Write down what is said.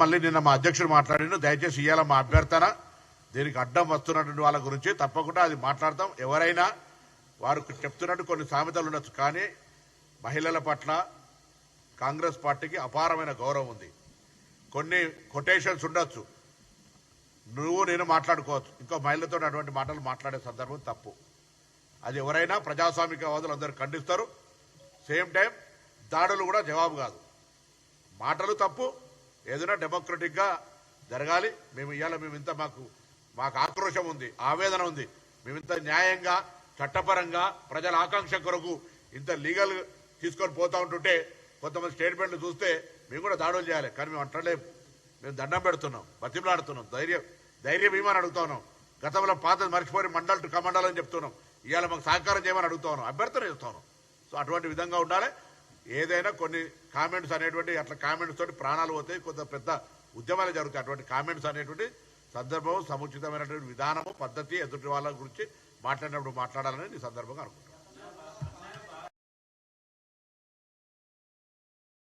మళ్ళీ నిన్న మా అధ్యక్షుడు మాట్లాడాను దయచేసి ఇవాళ మా అభ్యర్థన. దీనికి అడ్డం వస్తున్నటువంటి వాళ్ళ గురించి తప్పకుండా అది మాట్లాడతాం. ఎవరైనా వారు చెప్తున్నట్టు కొన్ని సామెతలు ఉండొచ్చు. కానీ మహిళల పట్ల కాంగ్రెస్ పార్టీకి అపారమైన గౌరవం ఉంది. కొన్ని కొటేషన్స్ ఉండొచ్చు. నువ్వు నేను మాట్లాడుకోవచ్చు. ఇంకో మహిళతో అటువంటి మాటలు మాట్లాడే సందర్భం తప్పు. అది ఎవరైనా ప్రజాస్వామికవాదులు అందరూ ఖండిస్తారు. సేమ్ టైం దాడులు కూడా జవాబు కాదు. మాటలు తప్పు ఏదైనా డెమోక్రటిక్గా జరగాలి. మేము ఇవాళ మేము ఇంత మాకు మాకు ఆక్రోశం ఉంది ఆవేదన ఉంది. మేమింత న్యాయంగా చట్టపరంగా ప్రజల ఆకాంక్ష కొరకు ఇంత లీగల్ తీసుకొని పోతా ఉంటుంటే కొంతమంది స్టేట్మెంట్లు చూస్తే మేము కూడా దాడులు చేయాలి. కానీ మేము అంటలేము మేము దండం పెడుతున్నాం బతిమలాడుతున్నాం ధైర్యం ధైర్యం ఏమని అడుగుతా ఉన్నాం. గతంలో పాత మర్చిపోయి మండల్ టు కమండల్ అని చెప్తున్నాం. ఇవాళ మాకు సహకారం చేయమని అడుగుతా ఉన్నాం. అభ్యర్థన చేస్తా ఉన్నాం. సో అటువంటి విధంగా ఉండాలి. ఏదైనా కొన్ని కామెంట్స్ అనేటువంటి అట్లా కామెంట్స్ తోటి ప్రాణాలు పోతాయి కొంత పెద్ద ఉద్యమాలు జరుగుతాయి. అటువంటి కామెంట్స్ అనేటువంటి సందర్భం సముచితమైనటువంటి విధానము పద్ధతి ఎదుటి వాళ్ళ గురించి మాట్లాడినప్పుడు మాట్లాడాలని ఈ సందర్భంగా అనుకుంటున్నాను.